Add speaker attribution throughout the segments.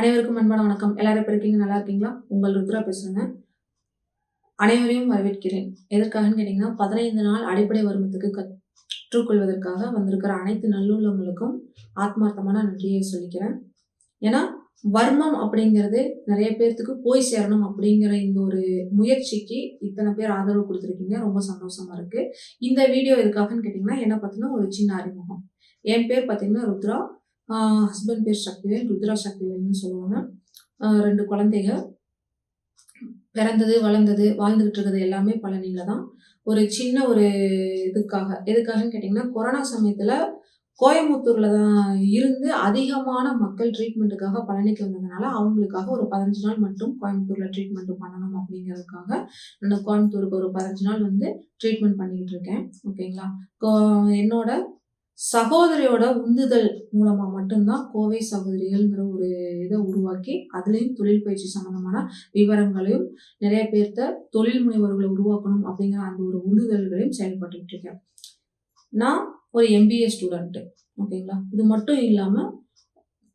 Speaker 1: அனைவருக்கும் அன்பான வணக்கம். எல்லாரும் இருக்கீங்க? நல்லா இருக்கீங்களா? உங்கள் ருத்ரா பேசுறேங்க. அனைவரையும் வரவேற்கிறேன். எதற்காகன்னு கேட்டிங்கன்னா பதினைந்து நாள் அடிப்படை வருமத்துக்கு கற்றுக்கொள்வதற்காக வந்திருக்கிற அனைத்து நல்லுள்ளவங்களுக்கும் ஆத்மார்த்தமான நன்றியை சொல்லிக்கிறேன். ஏன்னா வர்மம் அப்படிங்கிறது நிறைய பேர்த்துக்கு போய் சேரணும் அப்படிங்கிற இந்த ஒரு முயற்சிக்கு இத்தனை பேர் ஆதரவு கொடுத்துருக்கீங்க. ரொம்ப சந்தோஷமா இருக்கு. இந்த வீடியோ எதுக்காகன்னு கேட்டிங்கன்னா என்ன பார்த்தீங்கன்னா ஒரு சின்ன அறிமுகம். என் பேர் பார்த்தீங்கன்னா ருத்ரா. ஹஸ்பண்ட் பேர் சக்திவேல் ருத்ரா சக்திவேல்னு சொல்லுவாங்க. ரெண்டு குழந்தைங்க பிறந்தது வளர்ந்தது வாழ்ந்துகிட்டு இருக்கிறது எல்லாமே பழனியில தான். ஒரு சின்ன ஒரு இதுக்காக எதுக்காகன்னு கேட்டிங்கன்னா கொரோனா சமயத்தில் கோயம்புத்தூரில் தான் இருந்து அதிகமான மக்கள் ட்ரீட்மெண்ட்டுக்காக பழனிக்கு வந்ததுனால அவங்களுக்காக ஒரு பதினஞ்சு நாள் மட்டும் கோயம்புத்தூரில் ட்ரீட்மெண்ட் பண்ணணும் அப்படிங்கிறதுக்காக நான் கோயம்புத்தூருக்கு ஒரு பதினஞ்சு நாள் வந்து ட்ரீட்மெண்ட் பண்ணிக்கிட்டு இருக்கேன். ஓகேங்களா கோ- என்னோட சகோதரியோட உந்துதல் மூலமா மட்டும்தான் கோவை சகோதரிகள்ங்கிற ஒரு இதை உருவாக்கி அதுலேயும் தொழில் பயிற்சி சம்பந்தமான விவரங்களையும் நிறைய பேர்த்த தொழில் முனைவர்களை உருவாக்கணும் அப்படிங்கிற அந்த ஒரு உந்துதல்களையும் செயல்பட்டுட்டு இருக்கேன். நான் ஒரு எம்பிஏ ஸ்டூடெண்ட்டு ஓகேங்களா? இது மட்டும் இல்லாமல்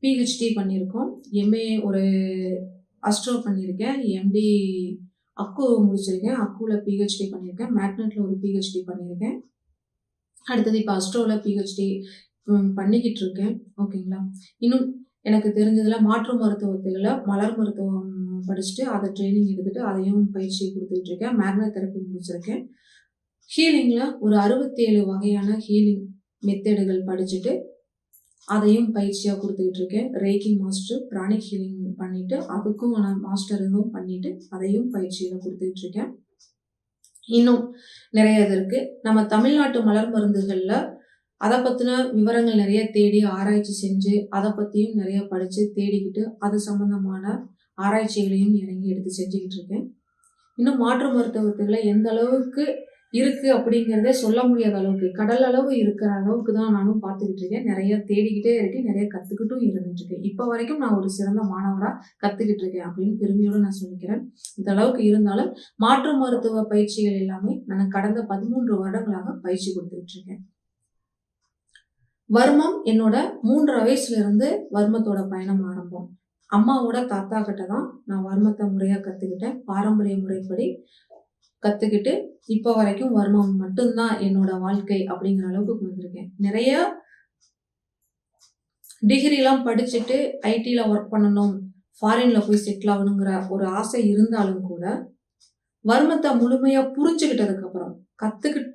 Speaker 1: பிஹெச்டி பண்ணியிருக்கோம். எம்ஏ ஒரு அஸ்ட்ரோ பண்ணியிருக்கேன். எம்டி அக்கு முடிச்சிருக்கேன். அக்குவில் பிஹெச்டி பண்ணியிருக்கேன். மேக்னெட்டில் ஒரு பிஹெச்டி பண்ணியிருக்கேன். அடுத்தது இப்போ அஸ்ட்ரோவில் பிஹெச்டி பண்ணிக்கிட்டு இருக்கேன் ஓகேங்களா? இன்னும் எனக்கு தெரிஞ்சதில் மாற்று மருத்துவத்தில் மலர் மருத்துவம் படிச்சுட்டு அதை ட்ரைனிங் எடுத்துகிட்டு அதையும் பயிற்சி கொடுத்துட்டு இருக்கேன் மேக்னட் தெரப்பி முடிச்சிருக்கேன். ஹீலிங்கில் ஒரு அறுபத்தேழு வகையான ஹீலிங் மெத்தடுகள் படிச்சுட்டு அதையும் பயிற்சியாக கொடுத்துக்கிட்டு இருக்கேன் ரேக்கி மாஸ்டர் பிராணிக் ஹீலிங் பண்ணிவிட்டு அதுக்கும் நான் மாஸ்டருங்கும் பண்ணிவிட்டு அதையும் பயிற்சியில் கொடுத்துக்கிட்டு இருக்கேன் இன்னும் நிறைய இது இருக்கு. நம்ம தமிழ்நாட்டு மலர் மருந்துகளில் அதை பற்றின விவரங்கள் நிறைய தேடி ஆராய்ச்சி செஞ்சு அதை பற்றியும் நிறைய படித்து தேடிக்கிட்டு அது சம்மந்தமான ஆராய்ச்சிகளையும் இறங்கி எடுத்து செஞ்சுக்கிட்டு இருக்கேன். இன்னும் மாற்று மருத்துவத்தில் எந்த அளவுக்கு இருக்கு அப்படிங்கிறதே சொல்ல முடியாத அளவுக்கு கடல் அளவு இருக்கிற அளவுக்கு தான் நானும் பார்த்துக்கிட்டு இருக்கேன். நிறைய தேடிக்கிட்டே இருக்கேன் நிறைய கற்றுக்கிட்டும் இருந்துட்டு இருக்கேன். இப்போ வரைக்கும் நான் ஒரு சிறந்த மாணவராக கற்றுக்கிட்டு இருக்கேன் அப்படின்னு பெருமையோடு நான் சொல்லிக்கிறேன். இந்த அளவுக்கு இருந்தாலும் மாற்று மருத்துவ பயிற்சிகள் எல்லாமே நான் கடந்த பதிமூன்று வருடங்களாக பயிற்சி கொடுத்துக்கிட்டு இருக்கேன். வர்மம் என்னோட மூன்றரை வயசுல இருந்து வர்மத்தோட பயணம் ஆரம்பம். அம்மாவோட தாத்தா கிட்ட தான் நான் வர்மத்தை முறையாக கற்றுக்கிட்டேன் பாரம்பரிய முறைப்படி கற்றுக்கிட்டு இப்போ வரைக்கும் வர்மம் மட்டும்தான் என்னோட வாழ்க்கை அப்படிங்கிற அளவுக்கு வந்திருக்கேன் நிறைய டிகிரிலாம் படிச்சுட்டு ஐடியில் ஒர்க் பண்ணணும் ஃபாரினில் போய் செட்டில் ஆகணுங்கிற ஒரு ஆசை இருந்தாலும் கூட வர்மத்தை முழுமையாக புரிஞ்சுக்கிட்டதுக்கப்புறம் கற்றுக்கிட்டு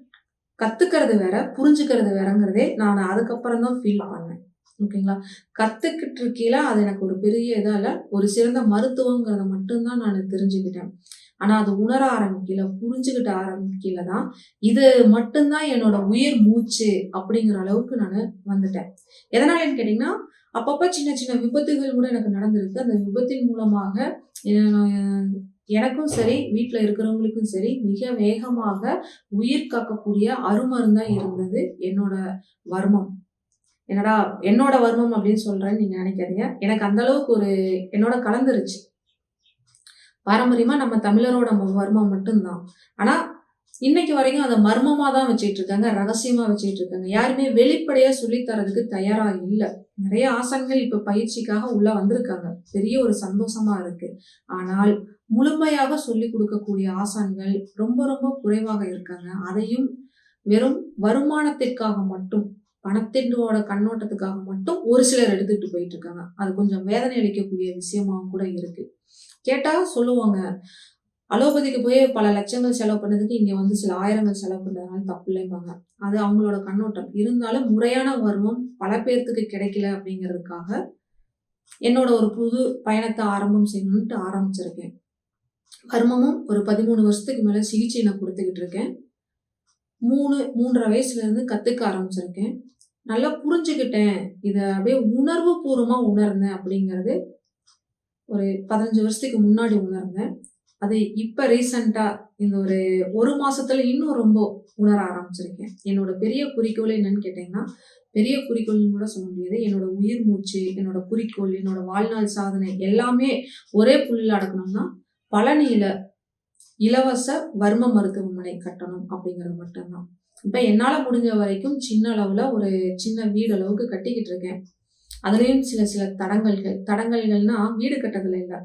Speaker 1: கற்றுக்கிறது வேற புரிஞ்சுக்கிறது வேறங்கிறதே நான் அதுக்கப்புறம் தான் ஃபீல் பண்ணேன். ஓகேங்களா? கற்றுக்கிட்டு இருக்கையில அது எனக்கு ஒரு பெரிய இதாக இல்லை ஒரு சிறந்த மருத்துவங்கிறத மட்டும்தான் நான் தெரிஞ்சுக்கிட்டேன். ஆனால் அது உணர ஆரம்பிக்கல புரிஞ்சுக்கிட்ட ஆரம்பிக்கல தான். இது மட்டும்தான் என்னோட உயிர் மூச்சு அப்படிங்கிற அளவுக்கு நான் வந்துட்டேன். எதனாலன்னு கேட்டிங்கன்னா அப்பப்போ சின்ன சின்ன விபத்துகள் கூட எனக்கு நடந்திருக்கு. அந்த விபத்தின் மூலமாக எனக்கும் சரி வீட்டில் இருக்கிறவங்களுக்கும் சரி மிக வேகமாக உயிர் காக்கக்கூடிய அருமருந்தான் இருந்தது என்னோட வர்மம். என்னடா என்னோட வர்மம் அப்படின்னு சொல்றேன்னு நீங்க நினைக்காதீங்க. எனக்கு அந்த அளவுக்கு ஒரு என்னோட கலந்துருச்சு. பாரம்பரியமா நம்ம தமிழரோட ம- வர்மம் மட்டும்தான். ஆனா இன்னைக்கு வரைக்கும் அதை மர்மமா தான் வச்சுட்டு இருக்காங்க ரகசியமா வச்சுட்டு இருக்காங்க யாருமே வெளிப்படையா சொல்லித்தரதுக்கு தயாராக தயாரா நிறைய ஆசான்கள் இப்ப பயிற்சிக்காக உள்ள வந்திருக்காங்க. பெரிய ஒரு சந்தோஷமா இருக்கு. ஆனால் முழுமையாக சொல்லி கொடுக்கக்கூடிய ஆசான்கள் ரொம்ப ரொம்ப குறைவாக இருக்காங்க. அதையும் வெறும் வருமானத்திற்காக மட்டும் பணத்தின்டோட கண்ணோட்டத்துக்காக மட்டும் ஒரு சிலர் எடுத்துட்டு போயிட்டு இருக்காங்க. அது கொஞ்சம் வேதனை அளிக்கக்கூடிய விஷயமாவும் கூட இருக்கு. கேட்டா சொல்லுவாங்க அலோபதிக்கு போய் பல லட்சங்கள் செலவு பண்ணதுக்கு இங்க வந்து சில ஆயிரங்கள் செலவு பண்ணதுனால தப்பு இல்லைம்பாங்க. அது அவங்களோட கண்ணோட்டம். இருந்தாலும் முறையான வருமம் பல பேர்த்துக்கு கிடைக்கல அப்படிங்கிறதுக்காக என்னோட ஒரு புது பயணத்தை ஆரம்பம் செய்யணும்ட்டு ஆரம்பிச்சிருக்கேன். வர்மமும் ஒரு பதிமூணு வருஷத்துக்கு மேல சிகிச்சை நான் கொடுத்துக்கிட்டு இருக்கேன். மூணு மூன்றரை வயசுல இருந்து கத்துக்க ஆரம்பிச்சிருக்கேன். நல்லா புரிஞ்சுக்கிட்டேன். இதை அப்படியே உணர்வு பூர்வமாக உணர்ந்தேன் அப்படிங்கிறது ஒரு பதினஞ்சு வருஷத்துக்கு முன்னாடி உணர்ந்தேன். அது இப்போ ரீசண்டாக இந்த ஒரு ஒரு மாசத்துல இன்னும் ரொம்ப உணர ஆரம்பிச்சிருக்கேன். என்னோட பெரிய குறிக்கோள் என்னன்னு கேட்டிங்கன்னா பெரிய குறிக்கோள்னு கூட சொல்ல முடியாது. என்னோட உயிர் மூச்சு என்னோட குறிக்கோள் என்னோட வாழ்நாள் சாதனை எல்லாமே ஒரே புள்ளில் அடக்கணும்னா பழனியில இலவச வர்ம மருத்துவமனை கட்டணும் அப்படிங்கிறது மட்டும்தான். இப்போ என்னால் முடிஞ்ச வரைக்கும் சின்ன அளவில் ஒரு சின்ன வீடு அளவுக்கு கட்டிக்கிட்டு இருக்கேன். அதுலேயும் சில சில தடங்கல்கள். தடங்கல்கள்னா வீடு கட்டதில் இல்லை.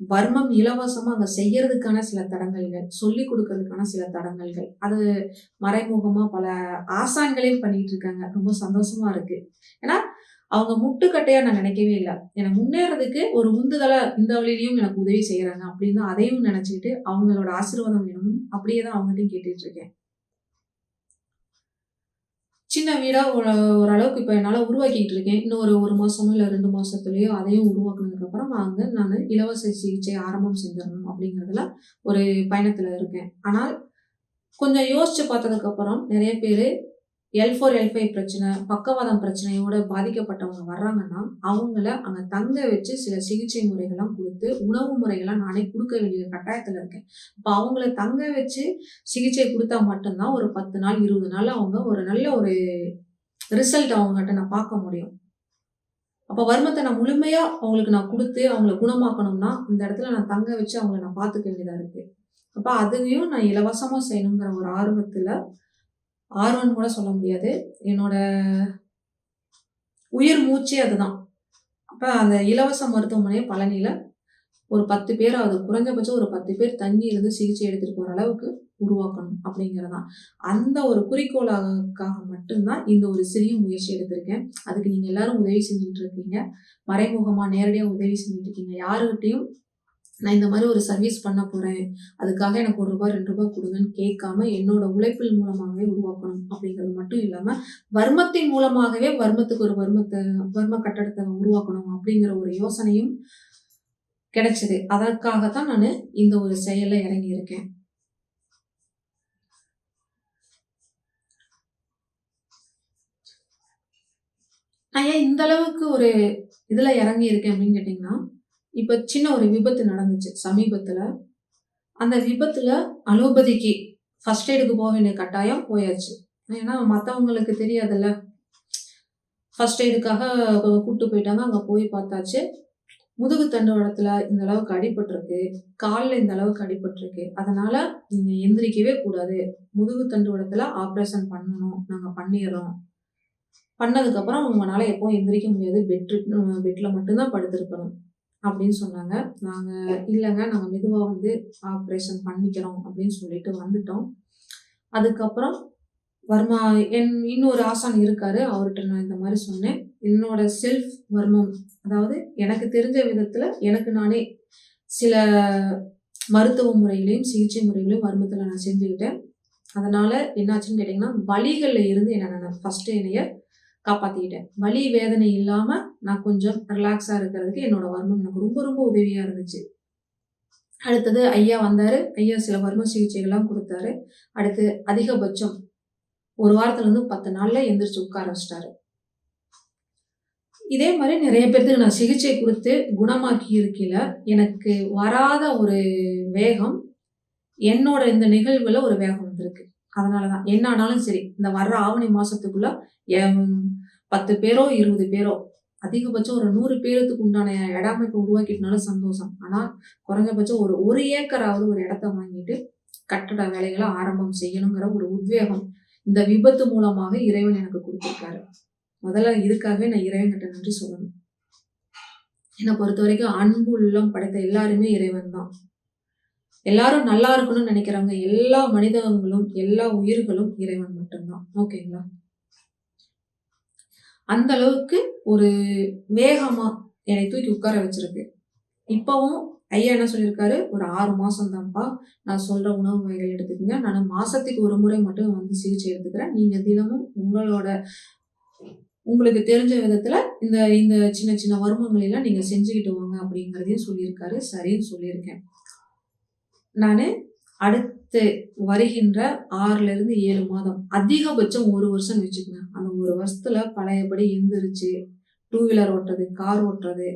Speaker 1: வர்மம் இலவசமாக அங்கே செய்யறதுக்கான சில தடங்கல்கள். சொல்லி கொடுக்கறதுக்கான சில தடங்கல்கள். அது மறைமுகமாக பல ஆசான்களையும் பண்ணிட்டு இருக்காங்க. ரொம்ப சந்தோஷமா இருக்கு. ஏன்னா அவங்க முட்டுக்கட்டையா நான் நினைக்கவே இல்லை. எனக்கு முன்னேறதுக்கு ஒரு உந்துதலை இந்த வழியிலையும் எனக்கு உதவி செய்யறாங்க அப்படின்னு அதையும் நினைச்சுக்கிட்டு அவங்களோட ஆசீர்வாதம் வேணும் அப்படியே தான் அவங்ககிட்டையும் கேட்டுட்டு இருக்கேன். சின்ன வீடாக ஓரளவுக்கு இப்போ என்னால் உருவாக்கிட்டு இருக்கேன். இன்னும் ஒரு ஒரு மாதமோ இல்லை ரெண்டு மாதத்துலேயோ அதையும் உருவாக்குனதுக்கப்புறம் அங்கே நான் இலவச சிகிச்சை ஆரம்பம் செஞ்சிடணும் அப்படிங்கிறதுல ஒரு பயணத்தில் இருக்கேன். ஆனால் கொஞ்சம் யோசித்து பார்த்ததுக்கப்புறம் நிறைய பேர் எல் ஃபோர் எல் ஃபைவ் பிரச்சனை பக்கவாதம் பிரச்சனையோட பாதிக்கப்பட்டவங்க வர்றாங்கன்னா அவங்கள அங்கே தங்க வச்சு சில சிகிச்சை முறைகள்லாம் கொடுத்து உணவு முறைகள்லாம் நானே கொடுக்க வேண்டிய கட்டாயத்தில் இருக்கேன். இப்போ அவங்கள தங்க வச்சு சிகிச்சை கொடுத்தா மட்டும்தான் ஒரு பத்து நாள் இருபது நாள் அவங்க ஒரு நல்ல ஒரு ரிசல்ட் அவங்ககிட்ட நான் பார்க்க முடியும். அப்போ வருமத்தை நான் முழுமையாக அவங்களுக்கு நான் கொடுத்து அவங்கள குணமாக்கணும்னா இந்த இடத்துல நான் தங்க வச்சு அவங்கள நான் பார்த்துக்க வேண்டியதாக இருக்குது அப்போ அதையும் நான் இலவசமாக செய்யணுங்கிற ஒரு ஆர்வத்தில் ஆர்வம்னு கூட சொல்ல முடியாது. என்னோட உயிர் மூச்சே அதுதான். அப்போ அந்த இலவச மருத்துவமனை பழனியில் ஒரு பத்து பேர் அது குறைஞ்சபட்சம் ஒரு பத்து பேர் தண்ணி இருந்து சிகிச்சை எடுத்துகிட்டு போகிற அளவுக்கு உருவாக்கணும் அப்படிங்கிறதான். அந்த ஒரு குறிக்கோளாக்காக மட்டும்தான் இந்த ஒரு சிறிய முயற்சி எடுத்திருக்கேன். அதுக்கு நீங்கள் எல்லாரும் உதவி செஞ்சுட்டு இருக்கீங்க. மறைமுகமாக நேரடியாக உதவி செஞ்சுட்டு இருக்கீங்க. யாருக்கிட்டையும் நான் இந்த மாதிரி ஒரு சர்வீஸ் பண்ண போகிறேன் அதுக்காக எனக்கு ஒரு ரூபாய் ரெண்டு ரூபாய் கொடுங்கன்னு கேட்காம என்னோட உழைப்பில் மூலமாகவே உருவாக்கணும் அப்படிங்கிறது மட்டும் இல்லாமல் வர்மத்தின் மூலமாகவே வர்மத்துக்கு ஒரு வர்மத்தை வர்ம கட்டடத்தை உருவாக்கணும் அப்படிங்கிற ஒரு யோசனையும் கிடைச்சது. அதற்காகத்தான் நான் இந்த ஒரு செயலில் இறங்கி இருக்கேன். நான் ஏன் இந்த அளவுக்கு ஒரு இதில் இறங்கி இருக்கேன் அப்படின்னு கேட்டிங்கன்னா இப்போ சின்ன ஒரு விபத்து நடந்துச்சு சமீபத்தில். அந்த விபத்தில் அலோபதிக்கு ஃபர்ஸ்ட் எய்டுக்கு போக வேண்டிய கட்டாயம் போயாச்சு. ஏன்னா மற்றவங்களுக்கு தெரியாதுல்ல. ஃபர்ஸ்ட் எய்டுக்காக கூப்பிட்டு போயிட்டாங்க அங்கே போய் பார்த்தாச்சு. முதுகு தண்டுவடத்தில் இந்த அளவுக்கு அடிபட்டிருக்கு காலில் இந்த அளவுக்கு அடிபட்டிருக்கு. அதனால நீங்கள் எந்திரிக்கவே கூடாது. முதுகு தண்டுவடத்தில் ஆப்ரேஷன் பண்ணணும். நாங்கள் பண்ணிடுறோம். பண்ணதுக்கப்புறம் உங்களால் எப்போவும் எந்திரிக்க முடியாது. பெட் பெட்டில் மட்டும்தான் படுத்திருக்கணும். அப்படின்னு சொன்னாங்க. நாங்கள் இல்லைங்க நாங்கள் மெதுவாக வந்து ஆப்ரேஷன் பண்ணிக்கிறோம் அப்படின்னு சொல்லிட்டு வந்துட்டோம். அதுக்கப்புறம் வர்மா என் இன்னொரு ஆசான் இருக்காரு அவர்கிட்ட நான் இந்த மாதிரி சொன்னேன். என்னோட செல்ஃப் வர்மம் அதாவது எனக்கு தெரிஞ்ச விதத்தில் எனக்கு நானே சில மருத்துவ முறைகளையும் சிகிச்சை முறைகளையும் வர்மத்தில் நான் செஞ்சுக்கிட்டேன். அதனால் என்னாச்சுன்னு கேட்டிங்கன்னா வழிகளில் இருந்து என்ன ஃபஸ்ட்டு என்னைய காப்பாற்றிக்கிட்டேன் வலி வேதனை இல்லாமல் நான் கொஞ்சம் ரிலாக்ஸாக இருக்கிறதுக்கு என்னோட வர்மம் எனக்கு ரொம்ப ரொம்ப உதவியாக இருந்துச்சு. அடுத்தது ஐயா வந்தார். ஐயா சில வர்ம சிகிச்சைகள்லாம் கொடுத்தாரு. அடுத்து அதிகபட்சம் ஒரு வாரத்துலேருந்து பத்து நாளில் எந்திரிச்சு உட்கார வச்சிட்டாரு. இதே மாதிரி நிறைய பேர்த்துக்கு நான் சிகிச்சை கொடுத்து குணமாக்கி இருக்கையில் எனக்கு வராத ஒரு வேகம் என்னோட இந்த நிகழ்வில் ஒரு வேகம் வந்திருக்கு. அதனால தான் என்ன ஆனாலும் சரி இந்த வர்ற ஆவணி மாதத்துக்குள்ள பத்து பேரோ இருபது பேரோ அதிகபட்சம் ஒரு நூறு பேருக்கு உண்டான இடமைப்பு உருவாக்கிட்டனாலும் சந்தோஷம். ஆனால் குறைஞ்சபட்சம் ஒரு ஒரு ஏக்கராவது ஒரு இடத்த வாங்கிட்டு கட்டட வேலைகளை ஆரம்பம் செய்யணுங்கிற ஒரு உத்வேகம் இந்த விபத்து மூலமாக இறைவன் எனக்கு கொடுத்துருக்காரு. முதல்ல இதுக்காகவே நான் இறைவன்கிட்ட நன்றி சொல்லணும். என்னை பொறுத்த வரைக்கும் அன்பு உள்ளம் படைத்த எல்லாருமே இறைவன் தான். எல்லாரும் நல்லா இருக்கணும்னு நினைக்கிறாங்க எல்லா மனிதங்களும் எல்லா உயிர்களும் இறைவன் மட்டும்தான். ஓகேங்களா? அந்த அளவுக்கு ஒரு வேகமாக என்னை தூக்கி உட்கார வச்சிருக்கு. இப்போவும் ஐயா என்ன சொல்லியிருக்காரு? ஒரு ஆறு மாதம் தான்ப்பா நான் சொல்கிற உணவு வகைகள் எடுத்துக்கோங்க. நான் மாதத்துக்கு ஒரு முறை மட்டும் வந்து சிகிச்சை எடுத்துக்கிறேன். நீங்கள் தினமும் உங்களோட உங்களுக்கு தெரிஞ்ச விதத்தில் இந்த இந்த சின்ன சின்ன வருமங்களெல்லாம் நீங்கள் செஞ்சுக்கிட்டு வாங்க அப்படிங்கிறதையும் சொல்லியிருக்காரு. சரின்னு சொல்லியிருக்கேன். நான் அடுத்து வருகின்ற ஆறுலேருந்து ஏழு மாதம் அதிகபட்சம் ஒரு வருஷம் வச்சுக்கோங்க. ஒரு வருஷத்துல பழையபடி எந்திரிச்சு டூ வீலர் ஓட்டுறது கார் ஓட்டுறது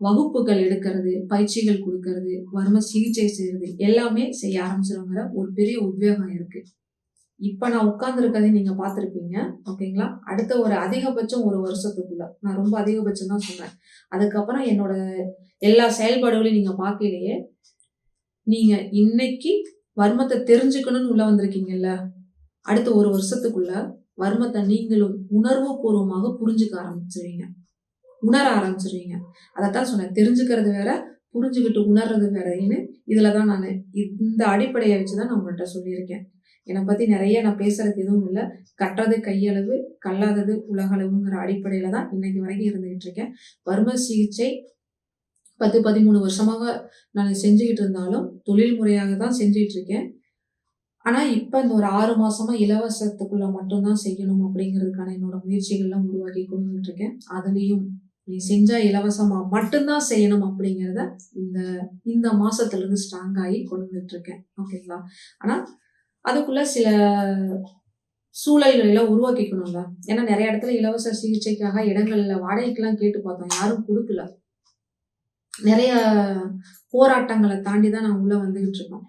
Speaker 1: வகுப்புகள் எடுக்கிறது பயிற்சிகள் கொடுக்கறது வறுமை சிகிச்சை செய்யறது எல்லாமே செய்ய ஆரம்பிச்சிருங்கிற ஒரு பெரிய உத்வேகம் இருக்கு. இப்ப நான் உட்கார்ந்துருக்கதை நீங்க பார்த்துருப்பீங்க ஓகேங்களா? அடுத்த ஒரு அதிகபட்சம் ஒரு வருஷத்துக்குள்ள. நான் ரொம்ப அதிகபட்சம் தான் சொன்னேன். அதுக்கப்புறம் என்னோட எல்லா செயல்பாடுகளையும் நீங்க பார்க்கலையே நீங்க இன்னைக்கு வர்மத்தை தெரிஞ்சுக்கணும்னு உள்ள வந்திருக்கீங்கல்ல அடுத்த ஒரு வருஷத்துக்குள்ள வர்மத்தை நீங்களும் உணர்வு பூர்வமாக புரிஞ்சுக்க ஆரம்பிச்சிருவீங்க. உணர ஆரம்பிச்சிருவீங்க. அதைத்தான் சொன்னேன். தெரிஞ்சுக்கிறது வேற புரிஞ்சுக்கிட்டு உணர்றது வேறன்னு இதில் தான் நான் இந்த அடிப்படையை வச்சு தான் நான் உங்கள்கிட்ட சொல்லியிருக்கேன். என்னை பற்றி நிறைய நான் பேசுறதுக்கு எதுவும் இல்லை. கட்டுறது கையளவு கல்லாதது உலகளவுங்கிற அடிப்படையில் தான் இன்னைக்கு வரைக்கும் இருந்துகிட்டு இருக்கேன். வர்ம சிகிச்சை பத்து பதிமூணு வருஷமாக நான் செஞ்சுக்கிட்டு இருந்தாலும் தொழில் முறையாக தான் செஞ்சுக்கிட்டு இருக்கேன். ஆனால் இப்போ இந்த ஒரு ஆறு மாசமா இலவசத்துக்குள்ள மட்டும்தான் செய்யணும் அப்படிங்கிறதுக்கான என்னோட முயற்சிகள்லாம் உருவாக்கி கொடுத்துட்டு இருக்கேன் அதுலேயும் நீ செஞ்சா இலவசமா மட்டும்தான் செய்யணும் அப்படிங்கிறத இந்த இந்த மாசத்துல இருந்து ஸ்ட்ராங் ஆகி கொண்டு இருக்கேன் ஓகேங்களா? ஆனா அதுக்குள்ள சில சூழல்களை எல்லாம் உருவாக்கிக்கணும்ல. ஏன்னா நிறைய இடத்துல இலவச சிகிச்சைக்காக இடங்கள்ல வாடகைக்கெல்லாம் கேட்டு பார்த்தோம். யாரும் கொடுக்கல. நிறைய போராட்டங்களை தாண்டி தான் நான் உள்ள வந்துகிட்டு இருக்கோம்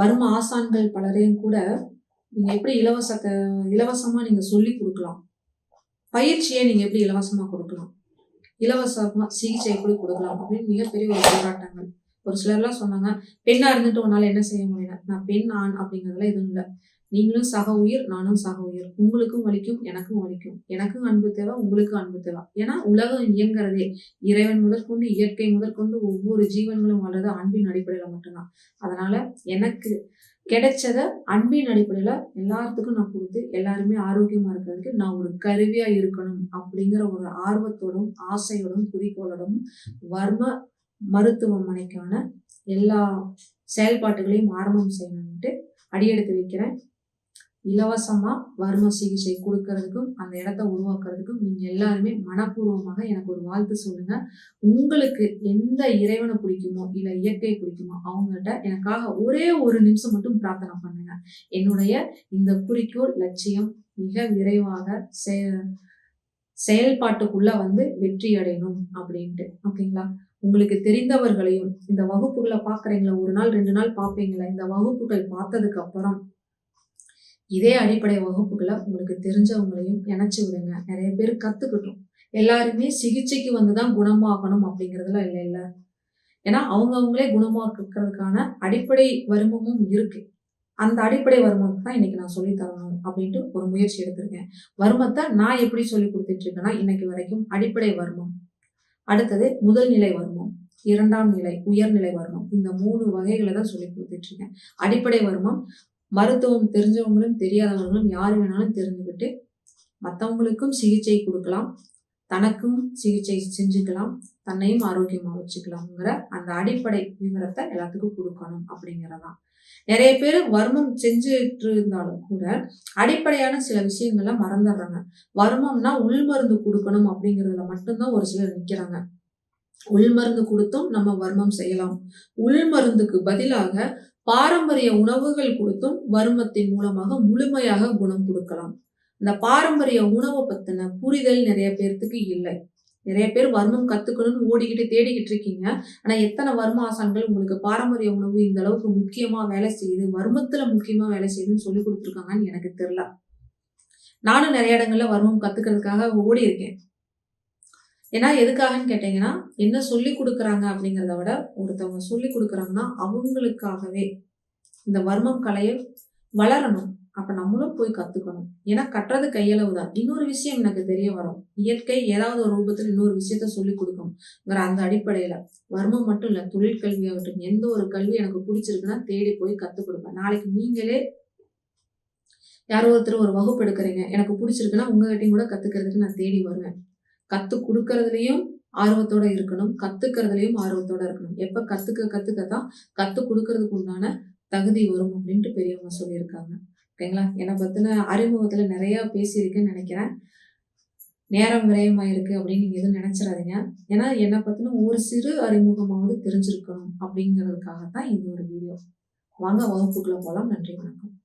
Speaker 1: வரும் ஆசான்கள் பலரையும் கூட நீங்கள் எப்படி இலவசத்தை இலவசமாக நீங்கள் சொல்லி கொடுக்கலாம். பயிற்சியை நீங்கள் எப்படி இலவசமாக கொடுக்கலாம். இலவசமாக சிகிச்சை எப்படி கொடுக்கலாம் அப்படின்னு மிகப்பெரிய ஒரு போராட்டங்கள். ஒரு சிலர்லாம் சொன்னாங்க பெண்ணாக இருந்துட்டு உன்னால் என்ன செய்ய முடியல? நான் பெண் ஆண் அப்படிங்கிறதுல எதுவும் இல்லை. நீங்களும் சக உயிர் நானும் சக உயிர். உங்களுக்கும் வலிக்கும் எனக்கும் வலிக்கும். எனக்கும் அன்பு தேவை உங்களுக்கும் அன்பு தேவை. ஏன்னா உலகம் இயங்குறதே இறைவன் முதற்கொண்டு இயற்கை முதற்கொண்டு ஒவ்வொரு ஜீவன்களும் வளருது அன்பின் அடிப்படையில மட்டும்தான். அதனால எனக்கு கிடைச்சத அன்பின் அடிப்படையில எல்லாத்துக்கும் நான் கொடுத்து எல்லாருமே ஆரோக்கியமா இருக்கிறதுக்கு நான் ஒரு கருவியா இருக்கணும் அப்படிங்கிற ஒரு ஆர்வத்தோடும் ஆசையோடும் குறிக்கோளோடும் வர்ம மருத்துவமனைக்கான எல்லா செயல்பாட்டுகளையும் ஆரம்பம் செய்யணும்ட்டு அடியெடுத்து வைக்கிறேன். இலவசமா வர்ம சிகிச்சை கொடுக்கறதுக்கும் அந்த இடத்த உருவாக்குறதுக்கும் நீங்க எல்லாருமே மனப்பூர்வமாக எனக்கு ஒரு வாழ்த்து சொல்லுங்க. உங்களுக்கு எந்த இறைவனை பிடிக்குமோ இல்ல இயற்கை பிடிக்குமோ அவங்ககிட்ட எனக்காக ஒரே ஒரு நிமிஷம் மட்டும் பிரார்த்தனை பண்ணுங்க. என்னுடைய இந்த குறிக்கோள் லட்சியம் மிக விரைவாக செயல்பாட்டுக்குள்ள வந்து வெற்றி அடையணும் அப்படின்ட்டு. ஓகேங்களா? உங்களுக்கு தெரிந்தவர்களையும் இந்த வகுப்புகளை பாக்குறீங்களா ஒரு நாள் ரெண்டு நாள் பார்ப்பீங்களா? இந்த வகுப்புகள் பார்த்ததுக்கு அப்புறம் இதே அடிப்படை வகுப்புகளை உங்களுக்கு தெரிஞ்சவங்களையும் இணைச்சி விடுங்க. நிறைய பேர் கத்துக்கிட்டோம். எல்லாருமே சிகிச்சைக்கு வந்துதான் குணமாகணும் அப்படிங்கிறதுலாம் இல்லை இல்லை. ஏன்னா அவங்கவுங்களே குணமாக்குறதுக்கான அடிப்படை வருமமும் இருக்கு. அந்த அடிப்படை வருமம் தான் இன்னைக்கு நான் சொல்லி தரணும் அப்படின்ட்டு ஒரு முயற்சி எடுத்திருக்கேன். வருமத்தை நான் எப்படி சொல்லி கொடுத்துட்டு இருக்கேன்னா இன்னைக்கு வரைக்கும் அடிப்படை வருமம் அடுத்தது முதல் நிலை வருமம் இரண்டாம் நிலை உயர்நிலை வருமம் இந்த மூணு வகைகளை தான் சொல்லி கொடுத்துட்டு இருக்கேன். அடிப்படை வருமம் மருத்துவம் தெரிஞ்சவங்களும் தெரியாதவங்களும் யார் வேணாலும் தெரிஞ்சுக்கிட்டு மற்றவங்களுக்கும் சிகிச்சை கொடுக்கலாம். தனக்கும் சிகிச்சை செஞ்சுக்கலாம். தன்னையும் ஆரோக்கியமாக வச்சுக்கலாம்ங்கிற அந்த அடிப்படை விவரத்தை எல்லாத்துக்கும் கொடுக்கணும் அப்படிங்கிறதான். நிறைய பேர் வர்மம் செஞ்சுட்டு இருந்தாலும் கூட அடிப்படையான சில விஷயங்கள்ல மறந்துடுறாங்க. வர்மம்னா உள் மருந்து கொடுக்கணும் அப்படிங்கிறதுல மட்டும்தான் ஒரு சிலர் நிற்கிறாங்க உள் மருந்து கொடுத்தும் நம்ம வர்மம் செய்யலாம். உள் மருந்துக்கு பதிலாக பாரம்பரிய உணவுகள் கொடுத்தும் வருமத்தின் மூலமாக முழுமையாக குணம் கொடுக்கலாம். இந்த பாரம்பரிய உணவை பத்தின புரிதல் நிறைய பேர்த்துக்கு இல்லை. நிறைய பேர் வர்மம் கத்துக்கணும்னு ஓடிக்கிட்டு தேடிக்கிட்டு இருக்கீங்க. ஆனா எத்தனை வர்ம ஆசான்கள் உங்களுக்கு பாரம்பரிய உணவு இந்த அளவுக்கு முக்கியமா வேலை செய்யுது வர்மத்துல முக்கியமா வேலை செய்யுதுன்னு சொல்லி கொடுத்துருக்காங்கன்னு எனக்கு தெரியல. நானும் நிறைய இடங்கள்ல வர்மம் கத்துக்கிறதுக்காக ஓடி இருக்கேன் ஏன்னா எதுக்காகன்னு கேட்டீங்கன்னா என்ன சொல்லி கொடுக்குறாங்க அப்படிங்கிறத விட ஒருத்தவங்க சொல்லி கொடுக்குறாங்கன்னா அவங்களுக்காகவே இந்த வர்மம் கலையை வளரணும். அப்போ நம்மளும் போய் கற்றுக்கணும் ஏன்னா கட்டுறது கையளவு தான் இன்னொரு விஷயம் எனக்கு தெரிய வரும். இயற்கை ஏதாவது ஒரு ரூபத்தில் இன்னொரு விஷயத்த சொல்லி கொடுக்கும்ங்கிற அந்த அடிப்படையில். வர்மம் மட்டும் இல்லை தொழிற்கல்வி ஆகட்டும் எந்த ஒரு கல்வி எனக்கு பிடிச்சிருக்குன்னா தேடி போய் கற்றுக் கொடுப்பேன். நாளைக்கு நீங்களே யாரோ ஒருத்தர் ஒரு வகுப்பு எடுக்கிறீங்க எனக்கு பிடிச்சிருக்குன்னா உங்ககிட்டையும் கூட கற்றுக்கிறதுக்கு நான் தேடி வருவேன். கத்து கொடுக்கறதுலயும் ஆர்வத்தோட இருக்கணும் கத்துக்கிறதுலயும் ஆர்வத்தோட இருக்கணும். எப்ப கத்துக்க கத்துக்க தான் கத்து கொடுக்கறதுக்கு உண்டான தகுதி வரும் அப்படின்ட்டு பெரியவங்க சொல்லியிருக்காங்க. ஓகேங்களா? என்னை பத்தின அறிமுகத்துல நிறைய பேசியிருக்கேன்னு நினைக்கிறேன். நேரம் விரயமாயிருக்கு அப்படின்னு நீங்க எதுவும் நினைச்சிடாதீங்க. ஏன்னா என்னை பத்தின ஒரு சிறு அறிமுகமாவது தெரிஞ்சிருக்கணும் அப்படிங்கிறதுக்காக தான் இந்த ஒரு வீடியோ. வாங்க வகுப்புக்குள்ள போலாம். நன்றி வணக்கம்.